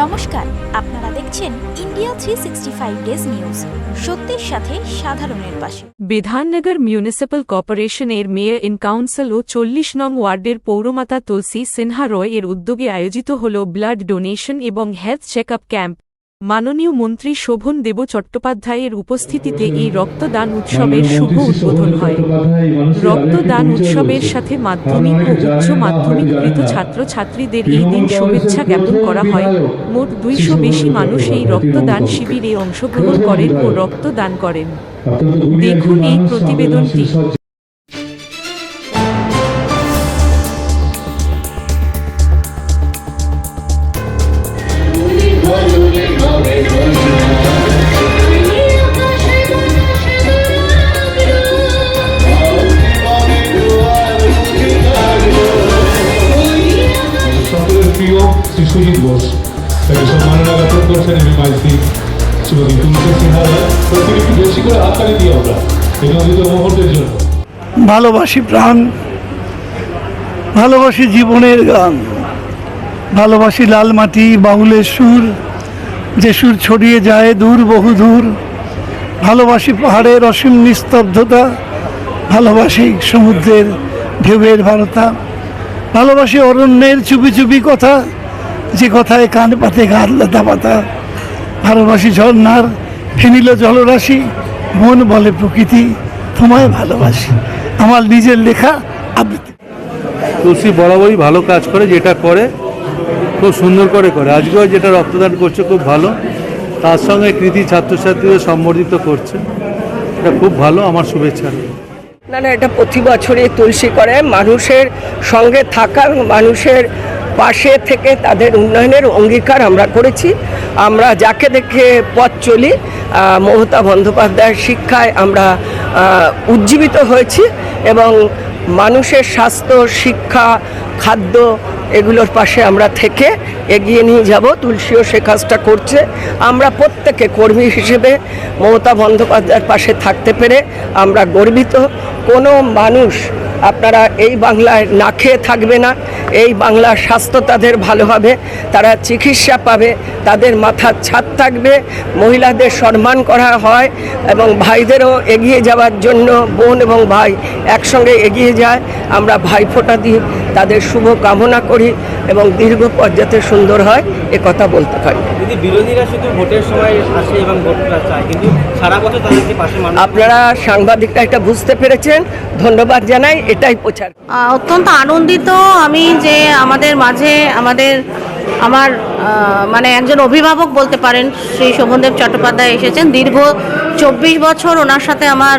নমস্কার, আপনারা দেখছেন India three sixty five days news সত্যের সাথে সাধারণের পাশে। বিধাননগর মিউনিসিপ্যাল কর্পোরেশনের মেয়র ইন কাউন্সিল ও চল্লিশ নং ওয়ার্ডের পৌরমাতা তুলসী সিনহা রয় এর উদ্যোগে আয়োজিত হল ব্লাড ডোনেশন এবং হেলথ চেক আপ ক্যাম্প। মাননীয় মন্ত্রী শোভন দেব চট্টোপাধ্যায়ের উপস্থিতিতে এই রক্তদান উৎসবের শুভ উদ্বোধন হয়। রক্তদান উৎসবের সাথে মাধ্যমিক ও উচ্চ মাধ্যমিক কৃত ছাত্রছাত্রীদের এই দিন শুভেচ্ছা জ্ঞাপন করা হয়। মোট দুইশো বেশি মানুষ এই রক্তদান শিবিরে অংশগ্রহণ করেন ও রক্তদান করেন। দেখুন এই প্রতিবেদনটি। বোস তাকে সম্মাননা জ্ঞাপন করছেন এমনি মাইসি শ্রীমতী তুলসী সিনহা প্রত্যেকে বেশি করে হাততালি দিই আমরা। এই মুহূর্তের জন্য। ভালোবাসি প্রাণ, ভালোবাসি জীবনের গান, ভালোবাসি লাল মাটি, বাউলের সুর, যে সুর ছড়িয়ে যায় দূর বহু দূর। ভালোবাসি পাহাড়ের অসীম নিস্তব্ধতা, ভালোবাসি সমুদ্রের ঢেউয়ের ভারতা ভালোবাসি অরণ্যের চুপি চুপি কথা যে কথায় কান পাতে গাছ লতা পাতা ভালোবাসি ঝর্ণার ফেনিল জলরাশি মন বলে প্রকৃতি তোমায় ভালোবাসি। আমার নিজের লেখা আবৃত্তি। তুলসী বরাবরই ভালো কাজ করে যেটা করে খুব সুন্দর করে করে। আজকেও যেটা রক্তদান করছে খুব ভালো। তার সঙ্গে কৃতি ছাত্রছাত্রীদের সম্বর্ধিত করছে। এটা খুব ভালো আমার শুভেচ্ছা। না না এটা প্রতি বছরই তুলসী করে। মানুষের সঙ্গে থাকা মানুষের পাশে থেকে তাদের উন্নয়নের অঙ্গীকার আমরা করেছি। আমরা যাকে দেখে পথ চলি মমতা বন্দ্যোপাধ্যায়ের শিক্ষায় আমরা উজ্জীবিত হয়েছি এবং মানুষের স্বাস্থ্য, শিক্ষা, খাদ্য এগুলোর পাশে আমরা থেকে এগিয়ে নিয়ে যাব। তুলসীও সে কাজটা করছে। আমরা প্রত্যেকে কর্মী হিসেবে মমতা বন্দ্যোপাধ্যায়ের পাশে থাকতে পেরে আমরা গর্বিত। কোনো মানুষ আপনারা এই বাংলায় না খেয়ে থাকবে না, এই বাংলার স্বাস্থ্য তাদের ভালো হবে, তারা চিকিৎসা পাবে, তাদের মাথার ছাদ থাকবে, মহিলাদের সম্মান করা হয় এবং ভাইদেরও এগিয়ে যাওয়ার জন্য বোন এবং ভাই একসঙ্গে এগিয়ে যায়। আমরা ভাইফোঁটা দিই তাদের শুভ কামনা করি এবং দীর্ঘ পথ যাতে সুন্দর হয়, এ কথা বলতে পারি যদি বিরোধীরা শুধু ভোটের সময় আসে এবং ভোটটা চায় কিন্তু সারা বছর তাদেরকে পাশে মানুষ আপনারা সাংবাদিকরা এটা বুঝতে পেরেছেন। ধন্যবাদ জানাই এটাই প্রচার। অত্যন্ত আনন্দিত আমি যে আমাদের মাঝে আমাদের আমার মানে একজন অভিভাবক বলতে পারেন শ্রী শোভনদেব চট্টোপাধ্যায় এসেছেন। দীর্ঘ চব্বিশ বছর ওনার সাথে আমার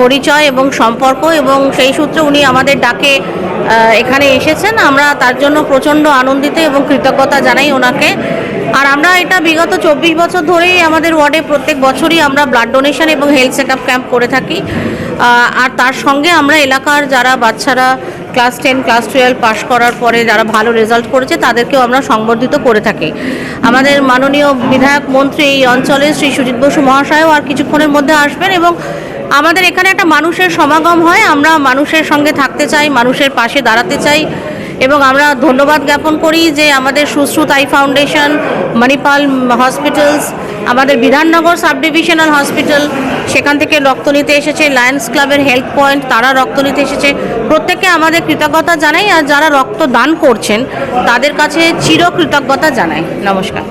পরিচয় এবং সম্পর্ক এবং সেই সূত্রে উনি আমাদের ডাকে এখানে এসেছেন। আমরা তার জন্য প্রচণ্ড আনন্দিত এবং কৃতজ্ঞতা জানাই ওনাকে। আর আমরা এটা বিগত চব্বিশ বছর ধরেই আমাদের ওয়ার্ডে প্রত্যেক বছরই আমরা ব্লাড ডোনেশন এবং হেলথ আপ ক্যাম্প করে থাকি। আর তার সঙ্গে আমরা এলাকার যারা বাচ্চারা class ten class twelve pass করার পরে যারা ভালো রেজাল্ট করেছে, তাদেরকেও আমরা সংবর্ধিত করে থাকি। আমাদের মাননীয় বিধায়ক মন্ত্রী এই অঞ্চলে শ্রী সুজিত বসু মহাশয়ও আর কিছুক্ষণের মধ্যে আসবেন এবং আমাদের এখানে একটা মানুষের সমাগম হয়, আমরা মানুষের সঙ্গে থাকতে চাই, মানুষের পাশে দাঁড়াতে চাই এবং আমরা ধন্যবাদ জ্ঞাপন করি যে আমাদের Sushruta eye foundation, Manipal hospitals, আমাদের বিধাননগর সাব ডিভিশনাল হসপিটাল, সেখান থেকে রক্ত নিতে এসেছে, লায়ন্স ক্লাবের হেলথ পয়েন্ট, তারা রক্ত নিতে এসেছে। প্রত্যেককে আমাদের কৃতজ্ঞতা জানাই আর যারা রক্ত দান করছেন, তাদের কাছে চির কৃতজ্ঞতা জানাই। নমস্কার।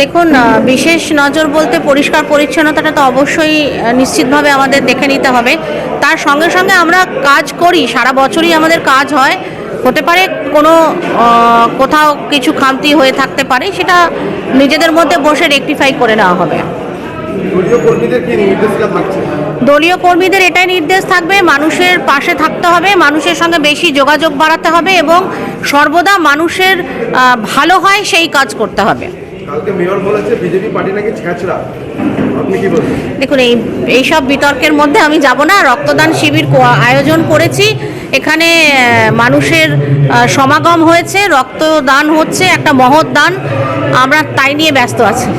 দেখুন বিশেষ নজর বলতে পরিষ্কার পরিচ্ছন্নতাটা তো অবশ্যই নিশ্চিতভাবে আমাদের দেখে নিতে হবে। তার সঙ্গে সঙ্গে আমরা কাজ করি, সারা বছরই আমাদের কাজ হয়। হতে পারে কোনো কোথাও কিছু খামতি হয়ে থাকতে পারে, সেটা নিজেদের মধ্যে বসে রেকটিফাই করে নেওয়া হবে। দলীয় কর্মীদের এটাই নির্দেশ থাকবে মানুষের পাশে থাকতে হবে মানুষের সঙ্গে বেশি যোগাযোগ বাড়াতে হবে এবং সর্বদা মানুষের ভালো হয় সেই কাজ করতে হবে। কালকে মেয়র বলেছে বিজেপি পার্টি নাকি ছেঁচড়া। আপনি কি বলছেন দেখুন এই এইসব বিতর্কের মধ্যে আমি যাব না রক্তদান শিবির আয়োজন করেছি এখানে মানুষের সমাগম হয়েছে রক্তদান হচ্ছে একটা মহৎ দান আমরা তাই নিয়ে ব্যস্ত আছি।